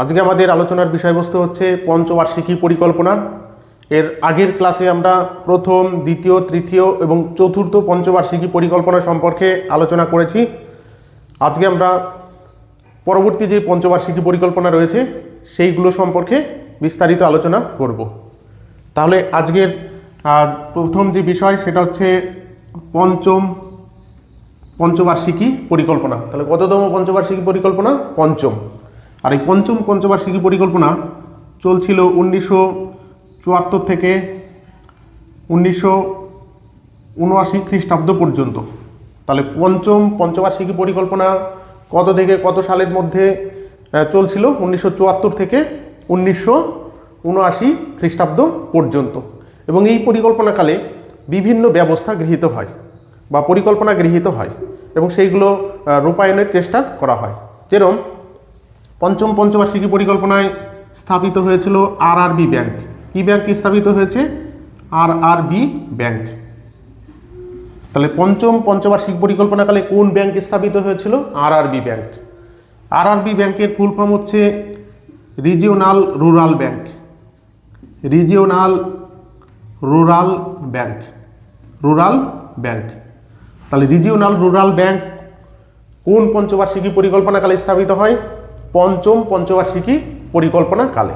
আজকে আমাদের আলোচনার বিষয়বস্তু হচ্ছে পঞ্চবার্ষিকী পরিকল্পনা। এর আগের ক্লাসে আমরা প্রথম, দ্বিতীয়, তৃতীয় এবং চতুর্থ পঞ্চবার্ষিকী পরিকল্পনা সম্পর্কে আলোচনা করেছি। আজকে আমরা পরবর্তী যে পঞ্চবার্ষিকী পরিকল্পনা রয়েছে, সেইগুলো সম্পর্কে বিস্তারিত আলোচনা করব। তাহলে আজকের প্রথম যে বিষয় সেটা হচ্ছে পঞ্চম পঞ্চবার্ষিকী পরিকল্পনা। তাহলে কততম পঞ্চবার্ষিকী পরিকল্পনা? পঞ্চম। আর এই পঞ্চম পঞ্চবার্ষিকী পরিকল্পনা চলছিল উনিশশো চুয়াত্তর থেকে উনিশশো উনআশি খ্রিস্টাব্দ পর্যন্ত। তাহলে পঞ্চম পঞ্চবার্ষিকী পরিকল্পনা কত থেকে কত সালের মধ্যে চলছিল? উনিশশো চুয়াত্তর থেকে উনিশশো উনআশি খ্রিস্টাব্দ পর্যন্ত। এবং এই পরিকল্পনাকালে বিভিন্ন ব্যবস্থা গৃহীত হয় বা পরিকল্পনা গৃহীত হয় এবং সেইগুলো রূপায়ণের চেষ্টা করা হয়। যেরকম পঞ্চম পঞ্চবার্ষিকী পরিকল্পনায় স্থাপিত হয়েছিল আর আর বি ব্যাংক। কি ব্যাংক স্থাপিত হয়েছে? R R B bank. তাহলে পঞ্চম পঞ্চবার্ষিক পরিকল্পনাকালে কোন ব্যাংক স্থাপিত হয়েছিল? R R B bank. আর ব্যাংকের ফুল ফর্ম হচ্ছে regional rural bank. Regional rural bank. Rural bank. তাহলে রিজিওনাল রুরাল ব্যাংক কোন পঞ্চবার্ষিকী পরিকল্পনাকালে স্থাপিত হয়? পঞ্চম পঞ্চবার্ষিকী পরিকল্পনাকালে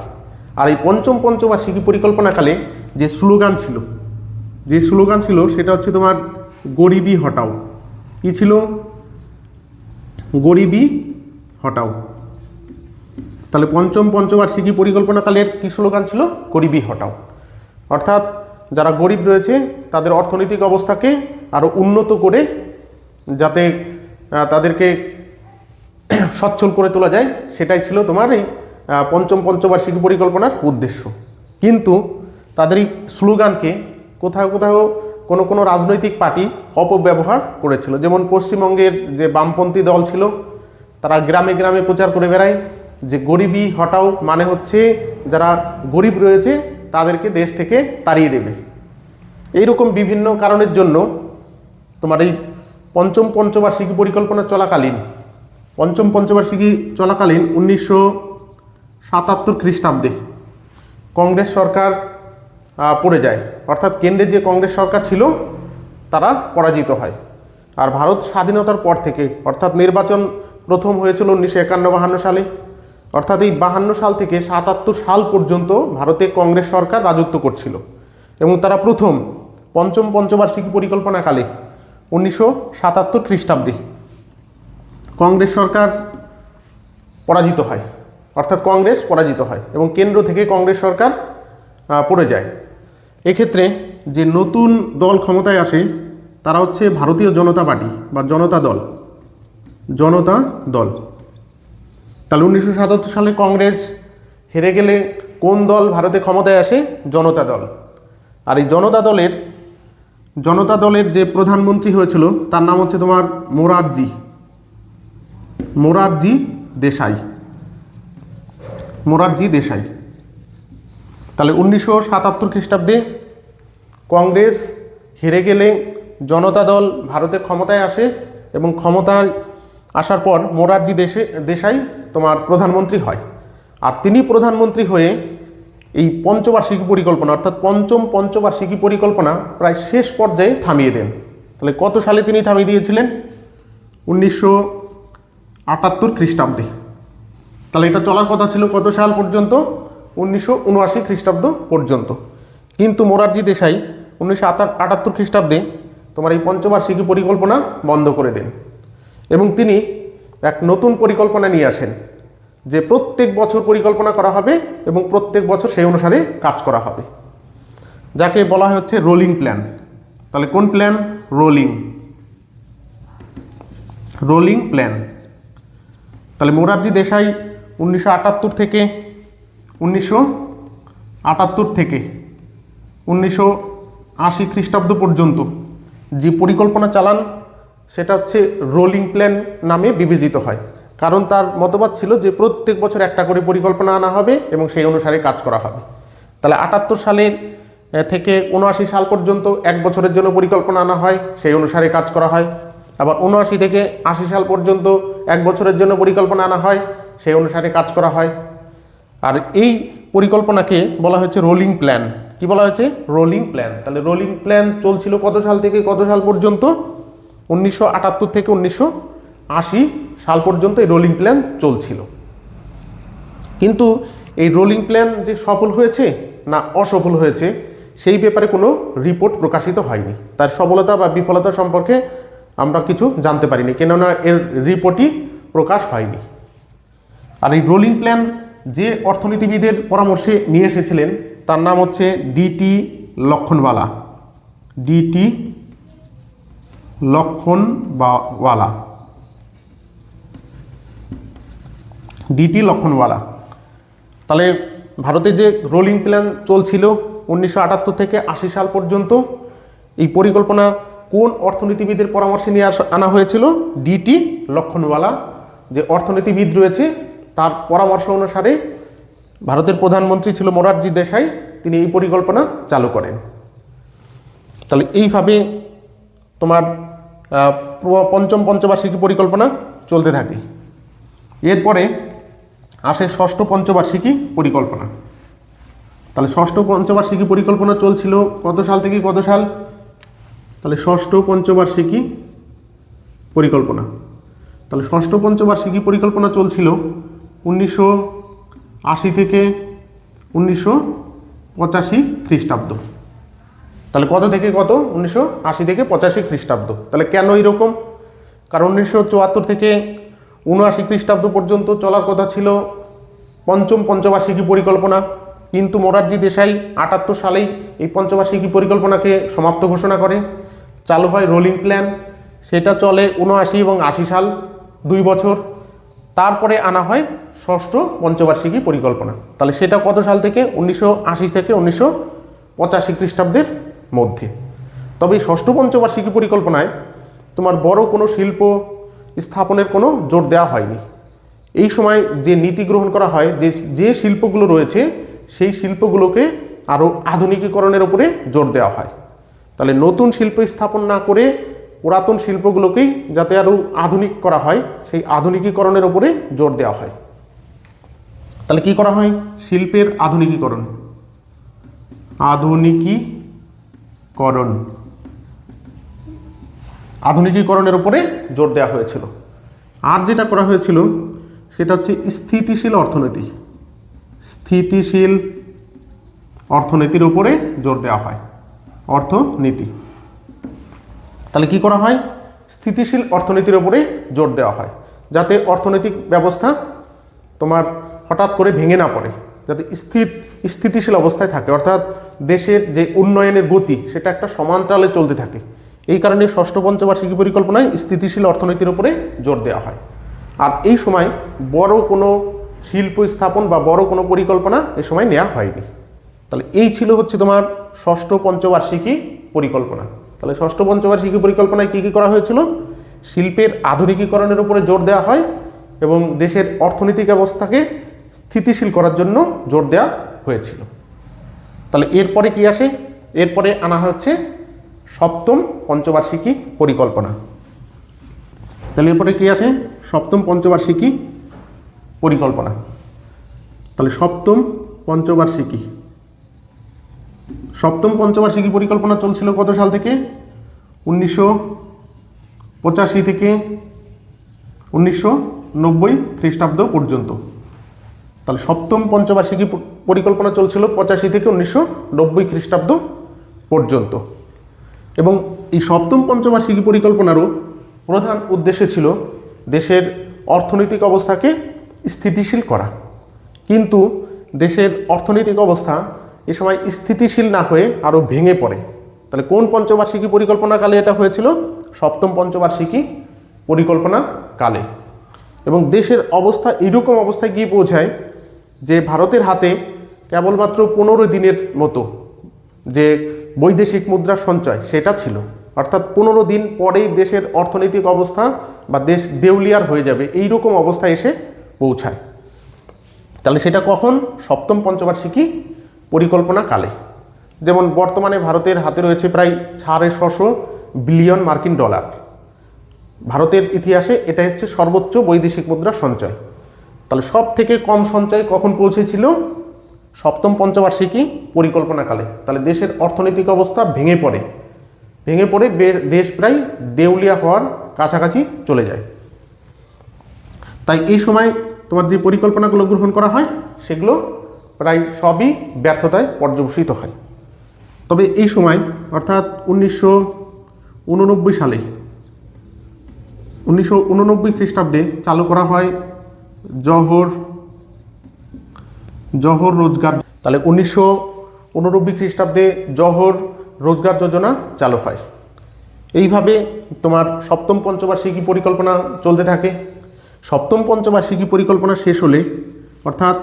আর এই পঞ্চম পঞ্চবার্ষিকী পরিকল্পনাকালে যে স্লোগান ছিল, যে স্লোগান ছিল সেটা হচ্ছে তোমার গরিবি হটাও। কি ছিল? গরিবি হটাও। তাহলে পঞ্চম পঞ্চবার্ষিকী পরিকল্পনাকালের কী স্লোগান ছিল? গরিবি হটাও। অর্থাৎ যারা গরিব রয়েছে, তাদের অর্থনৈতিক অবস্থাকে আরও উন্নত করে যাতে তাদেরকে সচ্ছল করে তোলা যায়, সেটাই ছিল তোমার এই পঞ্চম পঞ্চবার্ষিকী পরিকল্পনার উদ্দেশ্য। কিন্তু তাদের এই স্লোগানকে কোথাও কোথাও কোনো কোনো রাজনৈতিক পার্টি অপব্যবহার করেছিল। যেমন পশ্চিমবঙ্গের যে বামপন্থী দল ছিল, তারা গ্রামে গ্রামে প্রচার করে বেড়ায় যে গরিবি হটাও মানে হচ্ছে যারা গরিব রয়েছে তাদেরকে দেশ থেকে তাড়িয়ে দেবে। এইরকম বিভিন্ন কারণের জন্য তোমার এই পঞ্চম পঞ্চবার্ষিকী পরিকল্পনা চলাকালীন পঞ্চম পঞ্চবার্ষিকী চলাকালীন উনিশশো সাতাত্তর খ্রিস্টাব্দে কংগ্রেস সরকার পড়ে যায়। অর্থাৎ কেন্দ্রের যে কংগ্রেস সরকার ছিল, তারা পরাজিত হয়। আর ভারত স্বাধীনতার পর থেকে, অর্থাৎ নির্বাচন প্রথম হয়েছিল উনিশশো একান্ন বাহান্ন সালে। অর্থাৎ এই বাহান্ন সাল থেকে সাতাত্তর সাল পর্যন্ত ভারতে কংগ্রেস সরকার রাজত্ব করছিল। এবং তারা প্রথম পঞ্চম পঞ্চবার্ষিকী পরিকল্পনাকালে উনিশশো সাতাত্তর খ্রিস্টাব্দে কংগ্রেস সরকার পরাজিত হয়। অর্থাৎ কংগ্রেস পরাজিত হয় এবং কেন্দ্র থেকে কংগ্রেস সরকার পড়ে যায়। এক্ষেত্রে যে নতুন দল ক্ষমতায় আসে, তারা হচ্ছে ভারতীয় জনতা পার্টি বা জনতা দল। জনতা দল। তাহলে উনিশশো সাতাত্তর সালে কংগ্রেস হেরে গেলে কোন দল ভারতে ক্ষমতায় আসে? জনতা দল। আর এই জনতা দলের জনতা দলের যে প্রধানমন্ত্রী হয়েছিল, তার নাম হচ্ছে তোমার মোরারজি। মোরারজি দেশাই। মোরারজি দেশাই। তাহলে উনিশশো সাতাত্তর খ্রিস্টাব্দে কংগ্রেস হেরে গেলে জনতা দল ভারতের ক্ষমতায় আসে এবং ক্ষমতায় আসার পর মোরারজি দেশে, দেশাই তোমার প্রধানমন্ত্রী হয়। আর তিনি প্রধানমন্ত্রী হয়ে এই পঞ্চবার্ষিকী পরিকল্পনা, অর্থাৎ পঞ্চম পঞ্চবার্ষিকী পরিকল্পনা প্রায় শেষ পর্যায়ে থামিয়ে দেন। তাহলে কত সালে তিনি থামিয়ে দিয়েছিলেন? উনিশশো আটাত্তর খ্রিস্টাব্দে। তাহলে এটা চলার কথা ছিল কত সাল পর্যন্ত? উনিশশো উনআশি খ্রিস্টাব্দ পর্যন্ত। কিন্তু মোরারজি দেশাই উনিশশো আটাত্তর খ্রিস্টাব্দে তোমার এই পঞ্চবার্ষিকী পরিকল্পনা বন্ধ করে দেন এবং তিনি এক নতুন পরিকল্পনা নিয়ে আসেন যে প্রত্যেক বছর পরিকল্পনা করা হবে এবং প্রত্যেক বছর সেই অনুসারে কাজ করা হবে। যাকে বলা হয় হচ্ছে রোলিং প্ল্যান। তাহলে কোন প্ল্যান? রোলিং। Rolling plan. তাহলে মোরারজি দেশাই উনিশশো আটাত্তর থেকে, উনিশশো আটাত্তর থেকে, উনিশশো আশি খ্রিস্টাব্দ পর্যন্ত যে পরিকল্পনা চালান, সেটা হচ্ছে রোলিং প্ল্যান নামে বিবেচিত হয়। কারণ তার মতবাদ ছিল যে প্রত্যেক বছর একটা করে পরিকল্পনা আনা হবে এবং সেই অনুসারে কাজ করা হবে। তাহলে আটাত্তর সালের থেকে উনআশি সাল পর্যন্ত এক বছরের জন্য পরিকল্পনা আনা হয়, সেই অনুসারে কাজ করা হয়। আবার উনআশি থেকে আশি সাল পর্যন্ত এক বছরের জন্য পরিকল্পনা আনা হয়, সেই অনুসারে কাজ করা হয়। আর এই পরিকল্পনাকে বলা হয়েছে রোলিং প্ল্যান কি বলা হয়েছে? রোলিং প্ল্যান তাহলে রোলিং প্ল্যান চলছিল কত সাল থেকে, কত সাল পর্যন্ত? উনিশশো আটাত্তর থেকে উনিশশো আশি সাল পর্যন্ত এই রোলিং প্ল্যান চলছিল। কিন্তু এই রোলিং প্ল্যান যে সফল হয়েছে না অসফল হয়েছে, সেই ব্যাপারে কোনো রিপোর্ট প্রকাশিত হয়নি। তার সফলতা বা বিফলতা সম্পর্কে আমরা কিছু জানতে পারিনি, কেননা এর রিপোর্টই প্রকাশ হয়নি। আর এই রোলিং প্ল্যান যে অর্থনীতিবিদের পরামর্শে নিয়ে এসেছিলেন, তার নাম হচ্ছে D T Lakdawala. D T Lakdawala. D T Lakdawala. তাহলে ভারতে যে রোলিং প্ল্যান চলছিল উনিশশো আটাত্তর থেকে আশি সাল পর্যন্ত, এই পরিকল্পনা কোন অর্থনীতিবিদের পরামর্শে নিয়ে আনা হয়েছিল? D T Lakdawala. যে অর্থনীতিবিদ রয়েছে, তার পরামর্শ অনুসারে ভারতের প্রধানমন্ত্রী ছিল মোরারজি দেশাই। তিনি এই পরিকল্পনা চালু করেন। তাহলে এইভাবে তোমার পঞ্চম পঞ্চবার্ষিকী পরিকল্পনা চলতে থাকে। এরপরে আসে ষষ্ঠ পঞ্চবার্ষিকী পরিকল্পনা। তাহলে ষষ্ঠ পঞ্চবার্ষিকী পরিকল্পনা চলছিল কত সাল থেকে কত সাল? তাহলে ষষ্ঠ পঞ্চবার্ষিকী পরিকল্পনা। তাহলে ষষ্ঠ পঞ্চবার্ষিকী পরিকল্পনা চলছিল উনিশশো আশি থেকে উনিশশো পঁচাশি খ্রিস্টাব্দ। তাহলে কত থেকে কত? উনিশশো আশি থেকে পঁচাশি খ্রিস্টাব্দ। তাহলে কেন এরকম কারণ উনিশশো চুয়াত্তর থেকে উনআশি খ্রিস্টাব্দ পর্যন্ত চলার কথা ছিল পঞ্চম পঞ্চবার্ষিকী পরিকল্পনা। কিন্তু মোরারজি দেশাই আটাত্তর সালেই এই পঞ্চবার্ষিকী পরিকল্পনাকে সমাপ্ত ঘোষণা করে। চালু হয় রোলিং প্ল্যান সেটা চলে উনআশি এবং আশি সাল, দুই বছর। তারপরে আনা হয় ষষ্ঠ পঞ্চবার্ষিকী পরিকল্পনা। তাহলে সেটা কত সাল থেকে? উনিশশো আশি থেকে উনিশশো পঁচাশি খ্রিস্টাব্দের মধ্যে। তবে ষষ্ঠ পঞ্চবার্ষিকী পরিকল্পনায় তোমার বড় কোনো শিল্প স্থাপনের কোনো জোর দেওয়া হয়নি। এই সময় যে নীতি গ্রহণ করা হয়, যে যে শিল্পগুলো রয়েছে, সেই শিল্পগুলোকে আরও আধুনিকীকরণের ওপরে জোর দেওয়া হয়। তাহলে নতুন শিল্প স্থাপন না করে পুরাতন শিল্পগুলোকেই যাতে আরও আধুনিক করা হয়, সেই আধুনিকীকরণের উপরে জোর দেওয়া হয়। তাহলে কি করা হয়? শিল্পের আধুনিকীকরণ। আধুনিকীকরণ। আধুনিকীকরণের উপরে জোর দেওয়া হয়েছিল। আর যেটা করা হয়েছিল, সেটা হচ্ছে স্থিতিশীল অর্থনীতি। স্থিতিশীল অর্থনীতির উপরে জোর দেওয়া হয়। অর্থনীতি। তাহলে কি করা হয়? স্থিতিশীল অর্থনীতির উপরে জোর দেওয়া হয়, যাতে অর্থনৈতিক ব্যবস্থা তোমার হঠাৎ করে ভেঙে না পড়ে, যাতে স্থির, স্থিতিশীল অবস্থায় থাকে। অর্থাৎ দেশের যে উন্নয়নের গতি, সেটা একটা সমান্তরালে চলতে থাকে। এই কারণে ষষ্ঠ পঞ্চবার্ষিকী পরিকল্পনায় স্থিতিশীল অর্থনীতির উপরে জোর দেওয়া হয়। আর এই সময় বড় কোনো শিল্প স্থাপন বা বড় কোনো পরিকল্পনা এই সময় নেওয়া হয়নি। তাহলে এই ছিল হচ্ছে তোমার ষষ্ঠ পঞ্চবার্ষিকী পরিকল্পনা। তাহলে ষষ্ঠ পঞ্চবার্ষিকী পরিকল্পনায় কী কী করা হয়েছিল? শিল্পের আধুনিকীকরণের উপরে জোর দেওয়া হয় এবং দেশের অর্থনৈতিক অবস্থাকে স্থিতিশীল করার জন্য জোর দেওয়া হয়েছিল। তাহলে এরপরে কি আসে? এরপরে আনা হচ্ছে সপ্তম পঞ্চবার্ষিকী পরিকল্পনা। তাহলে এরপরে কি আসে? সপ্তম পঞ্চবার্ষিকী পরিকল্পনা। তাহলে সপ্তম পঞ্চবার্ষিকী সপ্তম পঞ্চবার্ষিকী পরিকল্পনা চলছিল কত সাল থেকে? উনিশশো পঁচাশি থেকে উনিশশো নব্বই খ্রিস্টাব্দ পর্যন্ত। তাহলে সপ্তম পঞ্চবার্ষিকী পরিকল্পনা চলছিল পঁচাশি থেকে উনিশশো নব্বই খ্রিস্টাব্দ পর্যন্ত। এবং এই সপ্তম পঞ্চবার্ষিকী পরিকল্পনারও প্রধান উদ্দেশ্য ছিল দেশের অর্থনৈতিক অবস্থাকে স্থিতিশীল করা। কিন্তু দেশের অর্থনৈতিক অবস্থা এ সময় স্থিতিশীল না হয়ে আরও ভেঙে পড়ে। তাহলে কোন পঞ্চবার্ষিকী পরিকল্পনা কালে এটা হয়েছিল? সপ্তম পঞ্চবার্ষিকী পরিকল্পনা কালে। এবং দেশের অবস্থা এরকম অবস্থায় গিয়ে পৌঁছায় যে ভারতের হাতে কেবলমাত্র পনেরো দিনের মতো যে বৈদেশিক মুদ্রার সঞ্চয় সেটা ছিল। অর্থাৎ পনেরো দিন পরেই দেশের অর্থনৈতিক অবস্থা বা দেশ দেউলিয়ার হয়ে যাবে এই রকম অবস্থায় এসে পৌঁছায়। তাহলে সেটা কখন? সপ্তম পঞ্চবার্ষিকী পরিকল্পনা কালে যেমন বর্তমানে ভারতের হাতে রয়েছে প্রায় সাড়ে ছশো বিলিয়ন মার্কিন ডলার। ভারতের ইতিহাসে এটা হচ্ছে সর্বোচ্চ বৈদেশিক মুদ্রা সঞ্চয়। তাহলে সব থেকে কম সঞ্চয় কখন পৌঁছেছিল? সপ্তম পঞ্চবার্ষিকী পরিকল্পনাকালে। তাহলে দেশের অর্থনৈতিক অবস্থা ভেঙে পড়ে। ভেঙে পড়ে দেশ প্রায় দেউলিয়া হওয়ার কাছাকাছি চলে যায়। তাই এই সময় তোমার যে পরিকল্পনাগুলো গ্রহণ করা হয়, সেগুলো প্রায় সবই ব্যর্থতায় পর্যবসিত হয়। তবে এই সময়, অর্থাৎ উনিশশো উননব্বই সালে, উনিশশো উননব্বই খ্রিস্টাব্দে চালু করা হয় জহর জহর রোজগার। তাহলে উনিশশো উননব্বই খ্রিস্টাব্দে জহর রোজগার যোজনা চালু হয়। এইভাবে তোমার সপ্তম পঞ্চবার্ষিকী পরিকল্পনা চলতে থাকে। সপ্তম পঞ্চবার্ষিকী পরিকল্পনা শেষ হলে, অর্থাৎ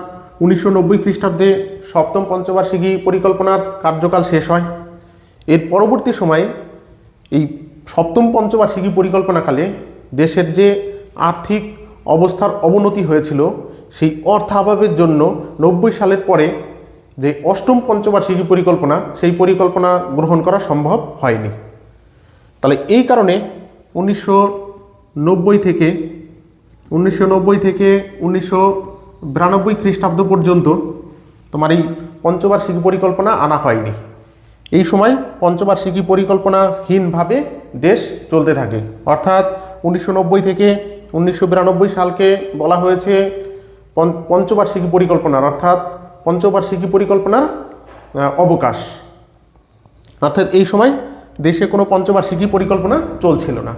উনিশশো নব্বই খ্রিস্টাব্দে সপ্তম পঞ্চবার্ষিকী পরিকল্পনার কার্যকাল শেষ হয়। এর পরবর্তী সময়ে এই সপ্তম পঞ্চবার্ষিকী পরিকল্পনাকালে দেশের যে আর্থিক অবস্থার অবনতি হয়েছিল, সেই অর্থাভাবের জন্য নব্বই সালের পরে যে অষ্টম পঞ্চবার্ষিকী পরিকল্পনা, সেই পরিকল্পনা গ্রহণ করা সম্ভব হয়নি। তাহলে এই কারণে উনিশশো নব্বই থেকে, উনিশশো নব্বই থেকে উনিশশো বিরানব্বই খ্রিস্টাব্দ পর্যন্ত তোমার এই পঞ্চবার্ষিকী পরিকল্পনা আনা হয়নি। এই সময় পঞ্চবার্ষিকী পরিকল্পনাহীনভাবে দেশ চলতে থাকে। অর্থাৎ উনিশশো নব্বই থেকে উনিশশো বিরানব্বই সালকে বলা হয়েছে পঞ্চ- পঞ্চবার্ষিকী পরিকল্পনার, অর্থাৎ পঞ্চবার্ষিকী পরিকল্পনার অবকাশ। অর্থাৎ এই সময় দেশে কোনো পঞ্চবার্ষিকী পরিকল্পনা চলছিল না।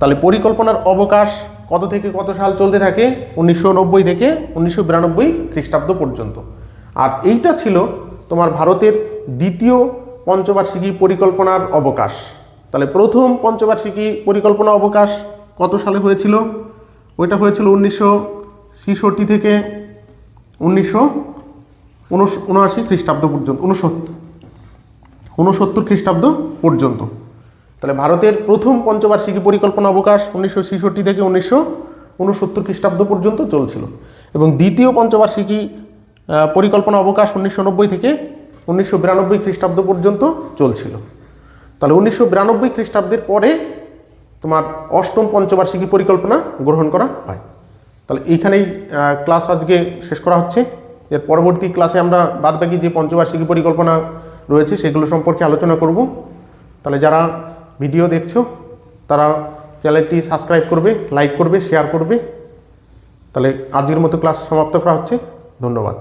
তাহলে পরিকল্পনার অবকাশ কত থেকে কত সাল চলতে থাকে? উনিশশো নব্বই থেকে উনিশশো বিরানব্বই খ্রিস্টাব্দ পর্যন্ত। আর এইটা ছিল তোমার ভারতের দ্বিতীয় পঞ্চবার্ষিকী পরিকল্পনার অবকাশ। তাহলে প্রথম পঞ্চবার্ষিকী পরিকল্পনা অবকাশ কত সালে হয়েছিল? ওইটা হয়েছিল উনিশশো ছিষট্টি থেকে উনিশশো উনআশি খ্রিস্টাব্দ পর্যন্ত, উনসত্তর। ঊনসত্তর খ্রিস্টাব্দ পর্যন্ত। তাহলে ভারতের প্রথম পঞ্চবার্ষিকী পরিকল্পনা অবকাশ উনিশশো ছেষট্টি থেকে উনিশশো উনসত্তর খ্রিস্টাব্দ পর্যন্ত চলছিল। এবং দ্বিতীয় পঞ্চবার্ষিকী পরিকল্পনা অবকাশ উনিশশো নব্বই থেকে উনিশশো বিরানব্বই খ্রিস্টাব্দ পর্যন্ত চলছিল। তাহলে উনিশশো বিরানব্বই খ্রিস্টাব্দের পরে তোমার অষ্টম পঞ্চবার্ষিকী পরিকল্পনা গ্রহণ করা হয়। তাহলে এইখানেই ক্লাস আজকে শেষ করা হচ্ছে। এর পরবর্তী ক্লাসে আমরা বাদবাকি যে পঞ্চবার্ষিকী পরিকল্পনা রয়েছে সেগুলো সম্পর্কে আলোচনা করব। তাহলে যারা ভিডিও দেখছ, তারা চ্যানেলটি সাবস্ক্রাইব করবে লাইক করবে শেয়ার করবে। তাহলে আজকের মতো ক্লাস সমাপ্ত করা হচ্ছে। ধন্যবাদ।